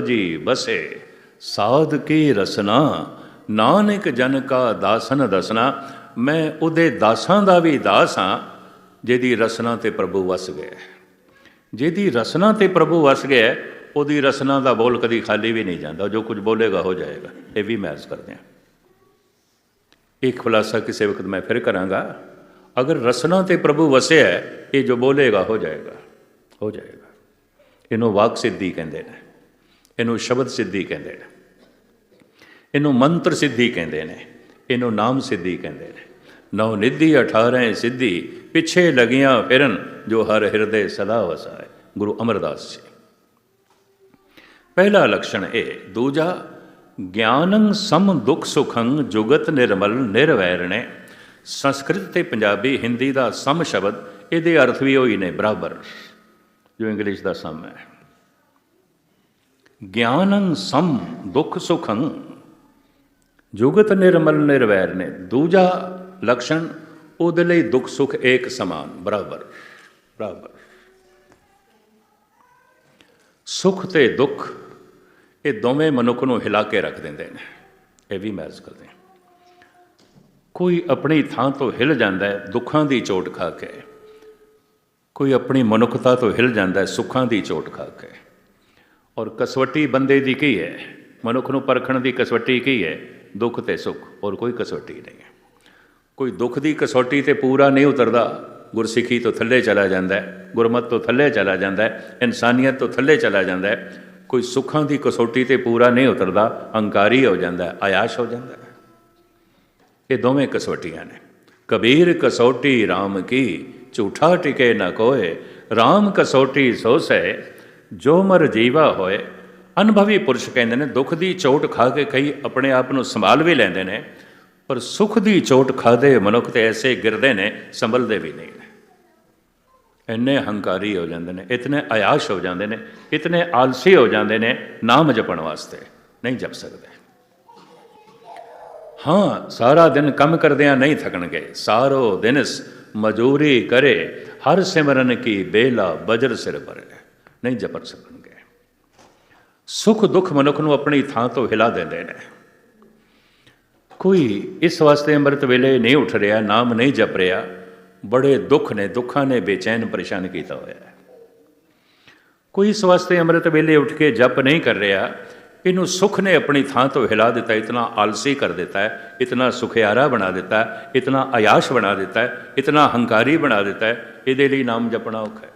ਜੀ ਬਸੇ ਸਾਧ ਕੀ ਰਸਨਾ? ਨਾਨਕ ਜਨ ਕਾ ਦਾਸਨ ਦਸਨਾ। ਮੈਂ ਉਹਦੇ ਦਾਸਾਂ ਦਾ ਵੀ ਦਾਸ ਹਾਂ ਜਿਹਦੀ ਰਸਨਾ ਤੇ ਪ੍ਰਭੂ ਵਸ ਗਿਆ ਜਿਹਦੀ ਰਸਨਾ ਤੇ ਪ੍ਰਭੂ ਵਸ ਗਿਆ ਉਹਦੀ ਰਸਨਾ ਦਾ ਬੋਲ ਕਦੀ ਖਾਲੀ ਵੀ ਨਹੀਂ ਜਾਂਦਾ। ਜੋ ਕੁਝ ਬੋਲੇਗਾ ਹੋ ਜਾਏਗਾ। ਇਹ ਵੀ ਮੈਚ ਕਰਦੇ ਹਾਂ। ਇੱਕ ਖੁਲਾਸਾ ਕਿਸੇ ਵਕਤ ਮੈਂ ਫਿਰ ਕਰਾਂਗਾ। ਅਗਰ ਰਸਨਾ ਤੇ ਪ੍ਰਭੂ ਵਸਿਆ ਹੈ, ਇਹ ਜੋ ਬੋਲੇਗਾ ਹੋ ਜਾਏਗਾ। ਹੋ ਜਾਏਗਾ। ਇਹਨੂੰ ਵਾਕ ਸਿੱਧੀ ਕਹਿੰਦੇ ਨੇ। ਇਹਨੂੰ ਸ਼ਬਦ ਸਿੱਧੀ ਕਹਿੰਦੇ ਨੇ। ਇਹਨੂੰ ਮੰਤਰ ਸਿੱਧੀ ਕਹਿੰਦੇ ਨੇ। ਇਹਨੂੰ ਨਾਮ ਸਿੱਧੀ ਕਹਿੰਦੇ ਨੇ। ਨੌ ਨਿਧੀ 18 ਸਿੱਧੀ, ਪਿੱਛੇ ਲਗੀਆਂ ਫਿਰਨ, ਜੋ ਹਰ ਹਿਰਦੇ ਸਦਾ ਵਸਾਏ। ਗੁਰੂ ਅਮਰਦਾਸ ਜੀ। ਪਹਿਲਾ ਲਕਸ਼ਣ ਇਹ। ਦੂਜਾ, ਗਿਆਨੰ ਸਮ ਦੁਖ ਸੁਖੰ ਜੁਗਤ ਨਿਰਮਲ ਨਿਰਵੈਰਣੇ। ਸੰਸਕ੍ਰਿਤ ਤੇ ਪੰਜਾਬੀ ਹਿੰਦੀ ਦਾ ਸਮ ਸ਼ਬਦ, ਇਹਦੇ ਅਰਥ ਵੀ ਉਹੀ ਨੇ, ਬਰਾਬਰ। ਜੋ ਇੰਗਲਿਸ਼ ਦਾ ਸਮ ਹੈ। ਗਿਆਨੰ ਸਮ ਦੁਖ ਸੁਖੰ। ਜੁਗਤ ਨਿਰਮਲ ਨਿਰਵੈਰ ਨੇ ਦੂਜਾ ਲਕਸ਼ਣ ਉਹਦੇ ਲਈ ਦੁੱਖ ਸੁਖ ਏਕ ਸਮਾਨ, ਬਰਾਬਰ ਬਰਾਬਰ। ਸੁਖ ਤੇ ਦੁੱਖ, ਇਹ ਦੋਵੇਂ ਮਨੁੱਖ ਨੂੰ ਹਿਲਾ ਕੇ ਰੱਖ ਦਿੰਦੇ ਨੇ। ਇਹ ਵੀ ਮੈਚ ਕਰਦੇ। ਕੋਈ ਆਪਣੀ ਥਾਂ ਤੋਂ ਹਿਲ ਜਾਂਦਾ ਹੈ, ਦੁੱਖਾਂ ਦੀ ਚੋਟ ਖਾ ਕੇ। ਕੋਈ ਆਪਣੀ ਮਨੁੱਖਤਾ ਤੋਂ ਹਿਲ ਜਾਂਦਾ ਹੈ, ਸੁੱਖਾਂ ਦੀ ਚੋਟ ਖਾ ਕੇ। ਔਰ ਕਸਵੱਟੀ ਬੰਦੇ ਦੀ ਕੀ ਹੈ? ਮਨੁੱਖ ਨੂੰ ਪਰਖਣ ਦੀ ਕਸਵੱਟੀ ਕੀ ਹੈ? ਦੁੱਖ ਤੇ ਸੁੱਖ, ਔਰ ਕੋਈ ਕਸਵੱਟੀ ਨਹੀਂ ਹੈ। ਕੋਈ ਦੁੱਖ ਦੀ ਕਸੌਟੀ ਤੇ ਪੂਰਾ ਨਹੀਂ ਉਤਰਦਾ, ਗੁਰਸਿੱਖੀ ਤੋਂ ਥੱਲੇ ਚਲਾ ਜਾਂਦਾ ਹੈ, ਗੁਰਮਤ ਤੋਂ ਥੱਲੇ ਚਲਾ ਜਾਂਦਾ ਹੈ, ਇਨਸਾਨੀਅਤ ਤੋਂ ਥੱਲੇ ਚਲਾ ਜਾਂਦਾ ਹੈ। ਕੋਈ ਸੁੱਖਾਂ ਦੀ ਕਸੌਟੀ ਤੇ ਪੂਰਾ ਨਹੀਂ ਉਤਰਦਾ ਹੰਕਾਰੀ ਹੋ ਜਾਂਦਾ ਹੈ, ਆਯਾਸ਼ ਹੋ ਜਾਂਦਾ ਹੈ। ਇਹ ਦੋਵੇਂ ਕਸੌਟੀਆਂ ਨੇ। ਕਬੀਰ ਕਸੌਟੀ RAM ਕੀ, ਝੂਠਾ ਟਿਕੇ ਨਾ ਕੋਏ RAM ਕਸੌਟੀ ਸੋ ਸੈ ਜੋ ਮਰ ਜੀਵਾ ਹੋਏ, ਅਨੁਭਵੀ ਪੁਰਸ਼ ਕਹਿੰਦੇ ਨੇ, ਦੁੱਖ ਦੀ ਚੋਟ ਖਾ ਕੇ ਕਈ ਆਪਣੇ ਆਪ ਨੂੰ ਸੰਭਾਲ ਵੀ ਲੈਂਦੇ ਨੇ, ਪਰ ਸੁਖ ਦੀ ਚੋਟ ਖਾਦੇ ਮਨੁੱਖ ਤੇ ਐਸੇ ਗਿਰਦੇ ਨੇ, ਸੰਭਲਦੇ ਵੀ ਨਹੀਂ ਇੰਨੇ ਹੰਕਾਰੀ ਹੋ ਜਾਂਦੇ ਨੇ, ਇਤਨੇ ਆਯਾਸ਼ ਹੋ ਜਾਂਦੇ ਨੇ, ਇਤਨੇ ਆਲਸੀ ਹੋ ਜਾਂਦੇ ਨੇ, ਨਾਮ ਜਪਣ ਵਾਸਤੇ ਨਹੀਂ ਜਪ ਸਕਦੇ। ਹਾਂ, ਸਾਰਾ ਦਿਨ ਕੰਮ ਕਰਦਿਆਂ ਨਹੀਂ ਥਕਣਗੇ। ਸਾਰੋ ਦਿਨਸ ਮਜੂਰੀ ਕਰੇ, ਹਰ ਸਿਮਰਨ ਕੀ ਬੇਲਾ ਬਜਰ ਸਿਰ ਭਰੇ। ਨਹੀਂ ਜਪ ਸਕਣਗੇ। ਸੁਖ ਦੁੱਖ ਮਨੁੱਖ ਨੂੰ ਆਪਣੀ ਥਾਂ ਤੋਂ ਹਿਲਾ ਦਿੰਦੇ ਨੇ। ਕੋਈ ਇਸ ਵਾਸਤੇ ਅੰਮ੍ਰਿਤ ਵੇਲੇ ਨਹੀਂ ਉੱਠ ਰਿਹਾ, ਨਾਮ ਨਹੀਂ ਜਪ ਰਿਹਾ, ਬੜੇ ਦੁੱਖ ਨੇ, ਦੁੱਖਾਂ ਨੇ ਬੇਚੈਨ ਪਰੇਸ਼ਾਨ ਕੀਤਾ ਹੋਇਆ ਹੈ। ਕੋਈ ਇਸ ਵਾਸਤੇ ਅੰਮ੍ਰਿਤ ਵੇਲੇ ਉੱਠ ਕੇ ਜਪ ਨਹੀਂ ਕਰ ਰਿਹਾ, ਇਹਨੂੰ ਸੁਖ ਨੇ ਆਪਣੀ ਥਾਂ ਤੋਂ ਹਿਲਾ ਦਿੱਤਾ, ਇਤਨਾ ਆਲਸੀ ਕਰ ਦਿੱਤਾ ਹੈ, ਇਤਨਾ ਸੁਖਿਆਰਾ ਬਣਾ ਦਿੱਤਾ ਇਤਨਾ ਆਯਾਸ਼ ਬਣਾ ਦਿੱਤਾ ਇਤਨਾ ਹੰਕਾਰੀ ਬਣਾ ਦਿੱਤਾ ਇਹਦੇ ਲਈ ਨਾਮ ਜਪਣਾ ਔਖਾ ਹੈ।